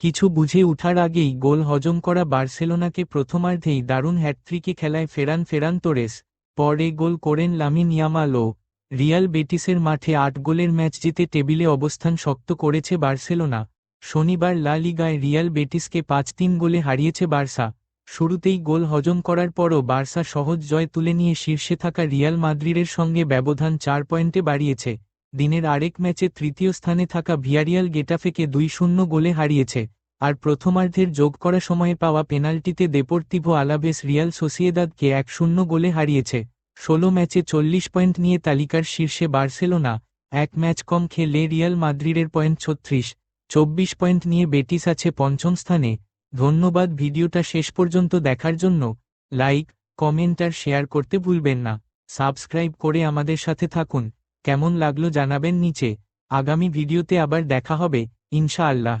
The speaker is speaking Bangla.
কিছু বুঝে উঠার আগেই গোল হজম করা বার্সেলোনাকে প্রথমার্ধেই দারুণ হ্যাটট্রিকে খেলায় ফেরান ফেরান তোরেস, পরে গোল করেন লামিন ইয়ামালো রিয়াল বেটিসের মাঠে আট গোলের ম্যাচ জিতে টেবিলে অবস্থান শক্ত করেছে বার্সেলোনা। শনিবার লা লিগায় রিয়াল বেটিসকে পাঁচ তিন গোলে হারিয়েছে বার্সা। শুরুতেই গোল হজম করার পরও বার্সা সহজ জয় তুলে নিয়ে শীর্ষে থাকা রিয়াল মাদ্রিদের সঙ্গে ব্যবধান চার পয়েন্টে বাড়িয়েছে। দিনের আরেক ম্যাচে তৃতীয় স্থানে থাকা ভিয়ারিয়াল গেটাফেকে দুই শূন্য গোলে হারিয়েছে, আর প্রথমার্ধের যোগ করা সময়ে পাওয়া পেনাল্টিতে দেপোর্তিভো আলাভেস রিয়াল সোসিয়েদাদকে এক শূন্য গোলে হারিয়েছে, ষোলো ম্যাচে চল্লিশ পয়েন্ট নিয়ে তালিকার শীর্ষে বার্সেলোনা, এক ম্যাচ কম খেলে রিয়াল মাদ্রিদের পয়েন্ট ছত্রিশ, চব্বিশ পয়েন্ট নিয়ে বেটিস আছে পঞ্চম স্থানে, ধন্যবাদ ভিডিওটা শেষ পর্যন্ত দেখার জন্য, লাইক, কমেন্ট আর শেয়ার করতে ভুলবেন না, সাবস্ক্রাইব করে আমাদের সাথে থাকুন। কেমন লাগল জানাবেন নিচে। আগামী ভিডিওতে আবার দেখা হবে ইনশাআল্লাহ।